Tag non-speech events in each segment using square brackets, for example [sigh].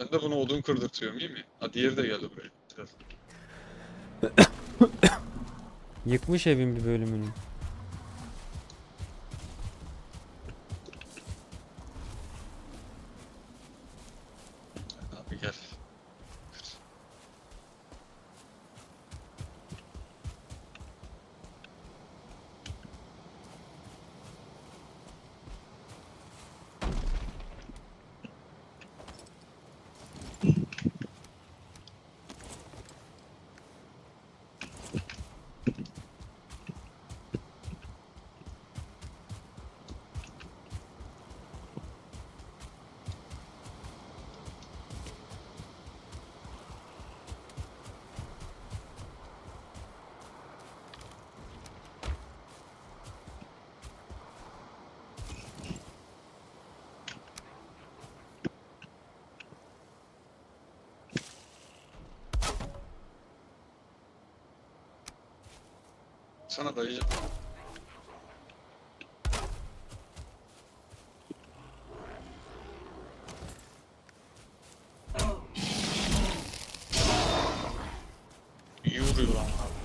Ben de bunu odun kırdırtıyorum iyi mi? Ha de geldi buraya. Yıkmış evin bir bölümünü. Sana dayayacağım. İyi vuruyor lan abi.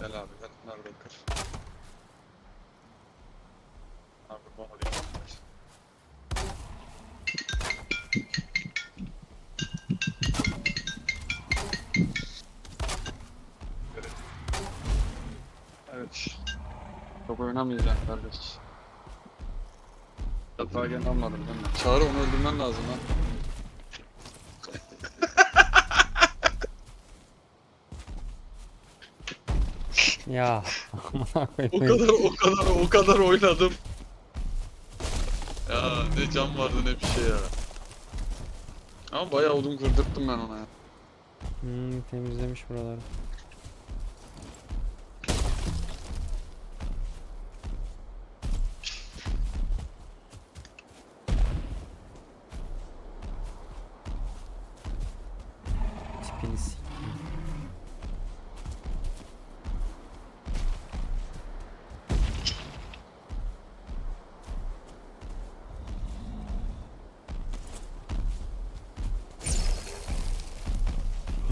Gel abi gel. Nerede kır? Abi bu alayım. Evet. Evet. Çok oynamayacağım kardeş. Hatta gene almadım değil mi? Çağrı onu öldürmen lazım lan. Ya. [laughs] amına O koyayım. kadar o kadar o kadar oynadım. Ya ne can vardı ne bir şey ya. Ama bayağı odun kırdırttım ben ona ya. Hmm, temizlemiş buraları.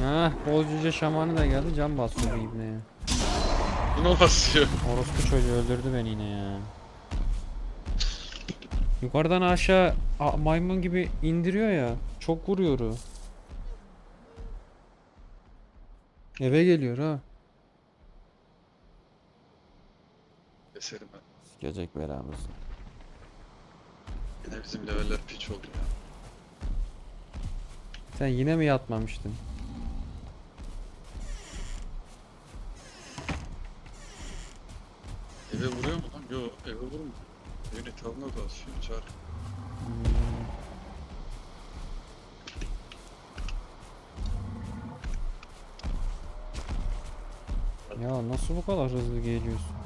Hah, bol cüce şamanı da geldi can basıyor bu ibneye. Buna basıyor. Orospu çocuğu öldürdü beni yine ya. Yukarıdan aşağı a- maymun gibi indiriyor ya. Çok vuruyor o. Eve geliyor ha. Keserim ben. Sikecek belamızı. Yine bizim leveller piç oldu ya. Sen yine mi yatmamıştın? Dolaşıyor çağır. Hmm. Ya nasıl bu kadar hızlı geliyorsun?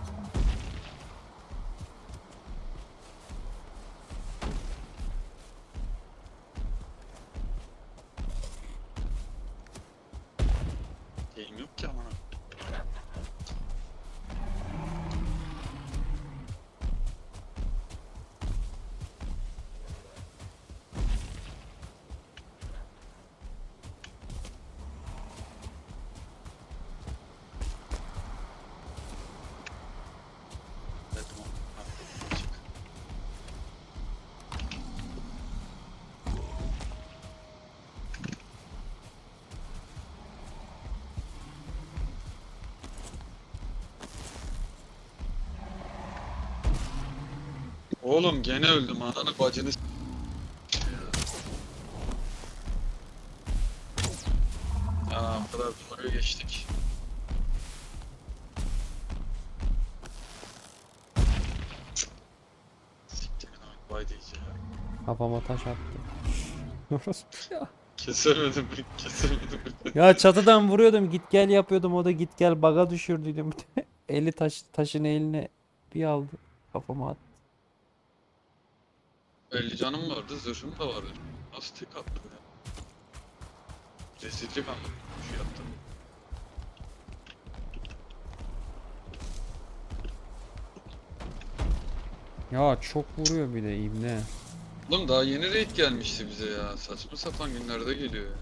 Oğlum gene öldüm ananı bacını Ya o kadar duvarı geçtik. Siktir lan vay diyeceğim. Kafama taş attı. [laughs] Kesemedim, kesemedim. Ya çatıdan vuruyordum git gel yapıyordum o da git gel baga düşürdüydüm. [laughs] Eli taş taşın eline bir aldı kafama attı. 50 canım vardı, zırhım da vardı. Nasıl tek attım ya? Rezillik anladım şu yaptım. Ya çok vuruyor bir de ibne. Oğlum daha yeni raid gelmişti bize ya. Saçma sapan günlerde geliyor ya.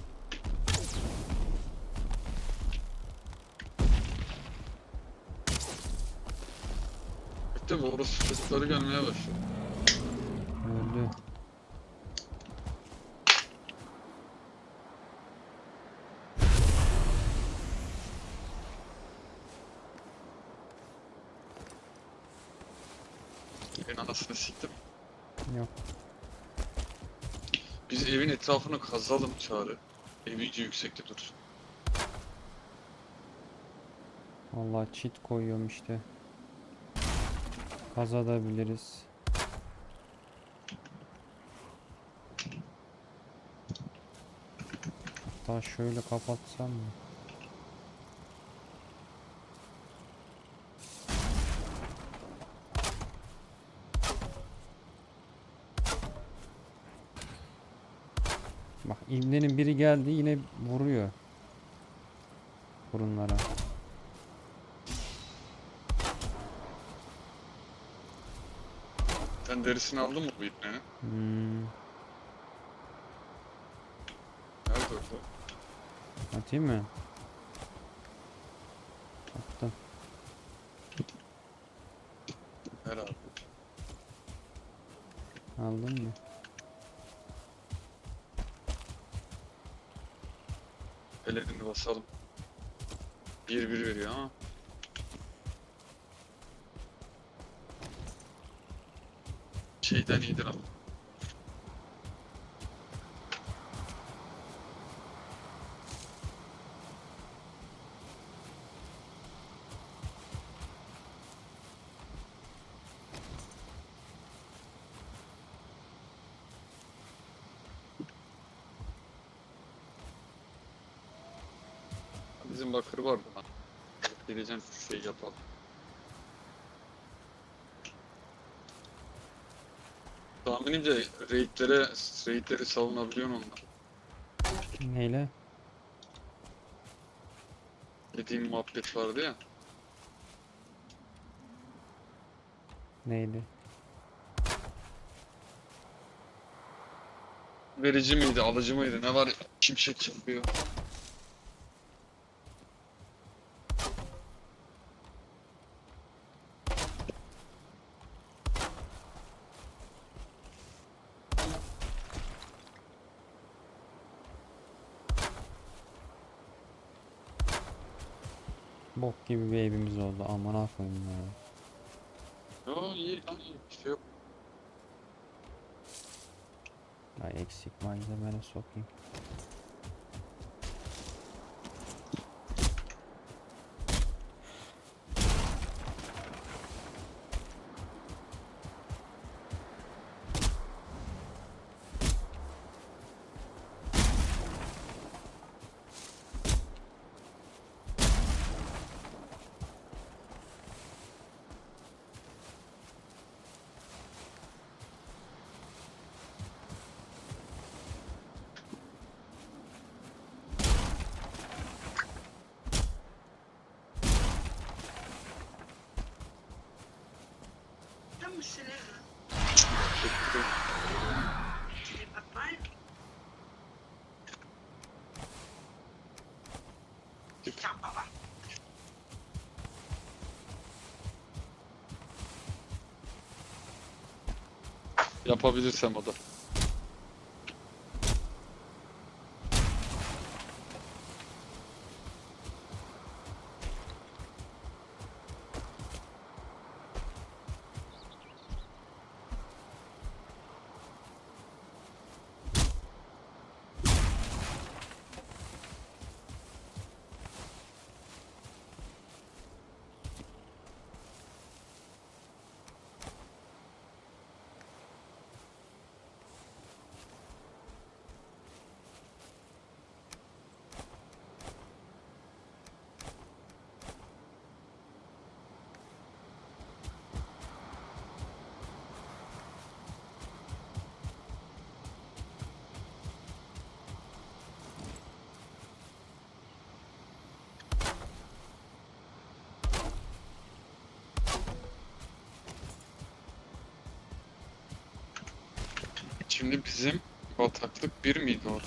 Bitti bu orası sesleri gelmeye başladı. Öldü. Evin anasını siktim. Yok. Biz evin etrafını kazalım çağrı. Ev iyice yüksekte dursun. Vallahi cheat koyuyorum işte. Kazadabiliriz. Hatta şöyle kapatsam mı? Bak ibnenin biri geldi yine vuruyor. Burunlara. Sen derisini aldın mı bu ipnenin? Hmm. Nerede o? Atayım mı? Attım. Herhalde. Aldın mı? Pelerini basalım. 1-1 veriyor ama. Şeyden iyidir ama. Bizim bakır vardı lan. Geleceğim şu şeyi yapalım. Tahminimce raidlere, raidleri savunabiliyorsun onlar. Neyle? Dediğim muhabbet vardı ya. Neydi? Verici miydi, alıcı mıydı? Ne var? Şimşek çakıyor. Bok gibi bir evimiz oldu. Aman aferin ya. Yo iyi lan iyi. Bir şey yok. Ay eksik malzemene sokayım. Yapabilirsem o da. Şimdi bizim bataklık bir miydi o?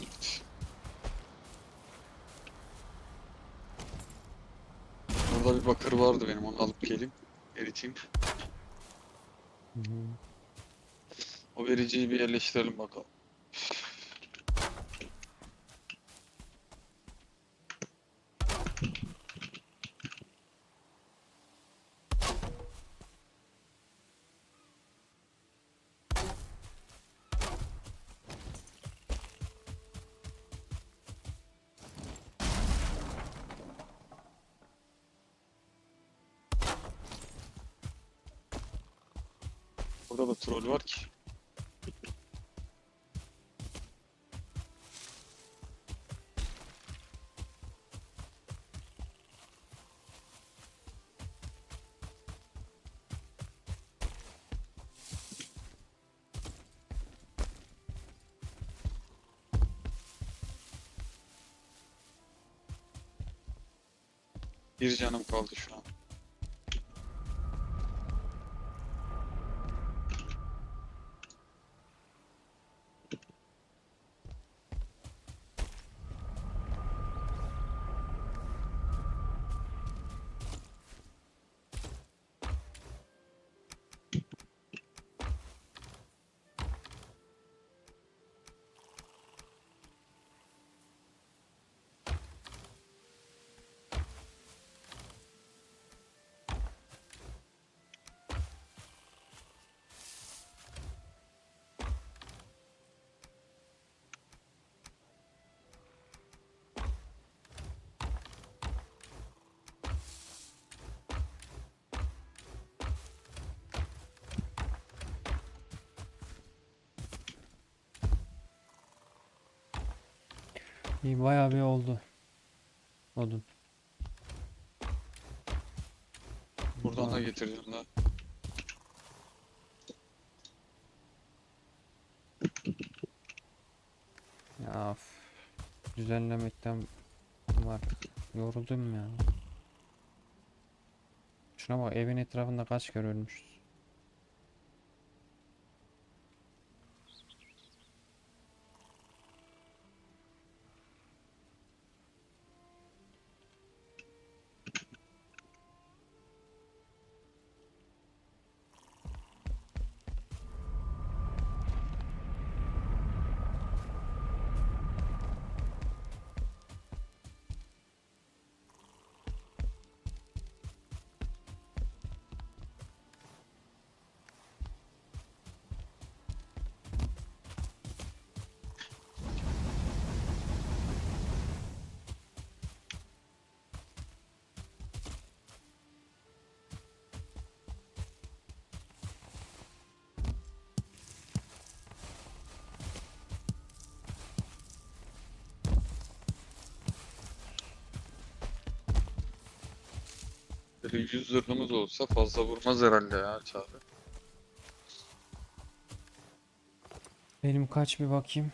Evet. Orada bir bakır vardı benim onu alıp geleyim. Eriteyim. Hı hı. O vericiyi bir yerleştirelim bakalım. Burada da troll var ki. Bir canım kaldı şu an. İyi bayağı bir oldu. Odun. Buradan da getireceğim daha. Ya üf. Düzenlemekten artık yoruldum ya. Şuna bak evin etrafında kaç kere ölmüşüz. Böyle 100 zırhımız olsa fazla vurmaz herhalde ya Çağrı. Benim kaç bir bakayım.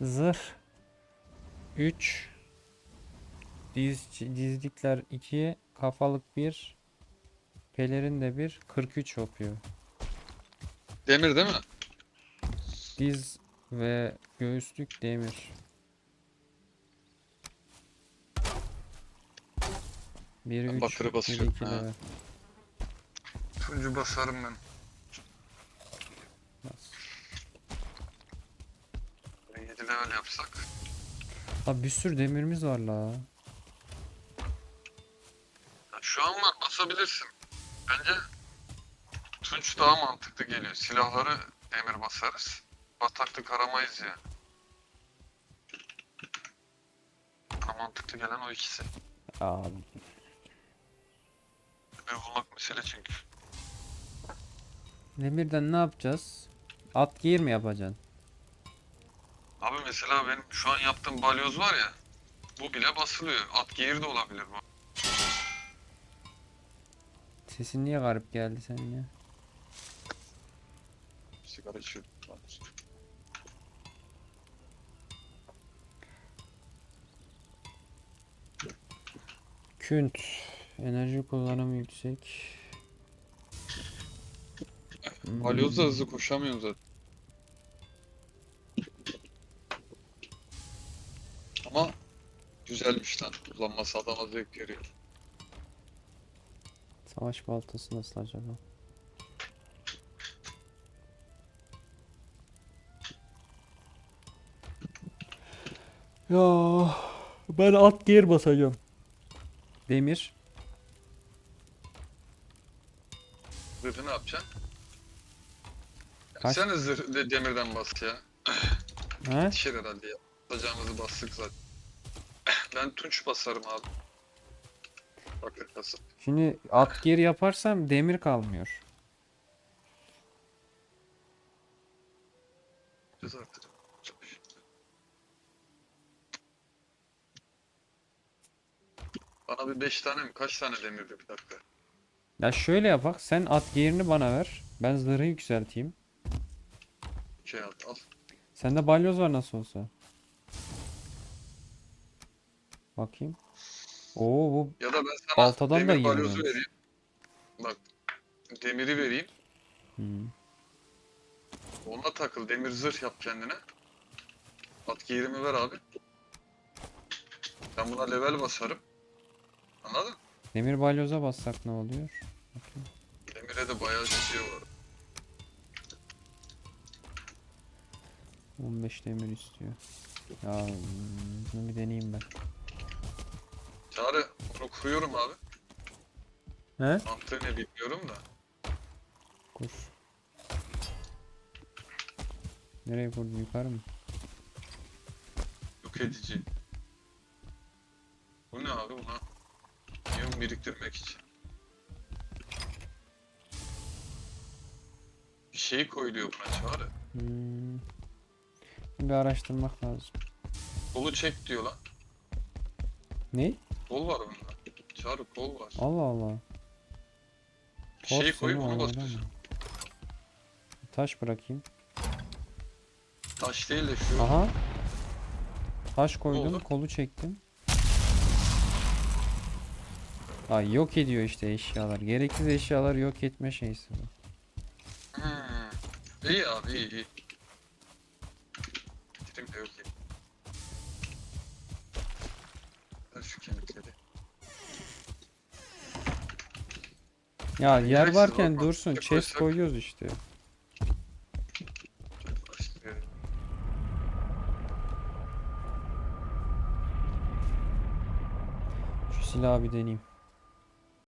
Zırh 3 Diz, dizlikler 2 kafalık 1 pelerin de 1 43 yapıyor. Demir değil mi? Diz ve göğüslük demir. Bir Ben 3 bakırı bir basıyorum, 2 ha. de Turuncu basarım ben. bas. 7 level yapsak. Abi bir sürü demirimiz var la. Ya Şu an var basabilirsin. Bence Tunç daha mantıklı geliyor. Silahları demir basarız. Bataklık aramayız ya. Bana mantıklı gelen o ikisi. Abi Demir bulmak mesele çünkü. demirden ne yapacağız? At giyir mi yapacaksın? Abi mesela benim şu an yaptığım balyoz var ya. Bu bile basılıyor. At gear de olabilir bu. Sesin niye garip geldi senin ya? Sigara içiyordum. Künt. Enerji kullanımı yüksek. Hmm. Balyoz da hızlı koşamıyorsun zaten. Ama güzelmiş lan. Kullanması adama zevk veriyor. Savaş baltası nasıl acaba? Ya ben at gear basacağım. Demir. Zırhı ne yapacaksın? Kaç- Sen de zırh de demirden bas ya. He? Yetişir herhalde ya. Basacağımızı bastık zaten. [coughs] Ben tunç basarım abi. Bak nasıl. Şimdi at gear yaparsam demir kalmıyor. Biz artık. Bana bir 5 tane mi? Kaç tane demirdi bir dakika. Ya şöyle yapak. Sen at gear'ini bana ver. Ben zırhı yükselteyim. Şey al, al. Sende balyoz var nasıl olsa. Bakayım. Oo bu Ya da ben sana Baltadan da demir balyozu yiyemiyormuş. vereyim. Bak. Demiri vereyim. Hmm. Onunla takıl. Demir zırh yap kendine. At giyirimi ver abi. Ben buna level basarım. Anladın? Demir balyoza bassak ne oluyor? Bakayım. Demire de bayağı şey var. 15 demir istiyor. Ya bunu bir deneyeyim ben. Çağrı onu kuruyorum abi. He? Mantığı ne bilmiyorum da. Kur. Nereye kurdun? Yukarı mı? Yok edici. Bu ne abi buna? Biriktirmek için. Bir şey koyuluyor buna Çağrı. Hmm. Bir araştırmak lazım. Kolu çek diyor lan. Ne? Kol var bunda. Çağrı kol var. Allah Allah. Bir şey koyup onu basıyorsun. Taş bırakayım. Taş değil de şu. Aha. Taş koydum, oldu? kolu çektim. Ay yok ediyor işte eşyalar. Gereksiz eşyalar yok etme şeysi bu. Hmm. İyi abi iyi iyi. Bitirim de yok. Ver şu kemikleri. Ya yer Gereksiz varken bakma. dursun. Ne Chest koysak? koyuyoruz işte. Şu silahı bir deneyeyim.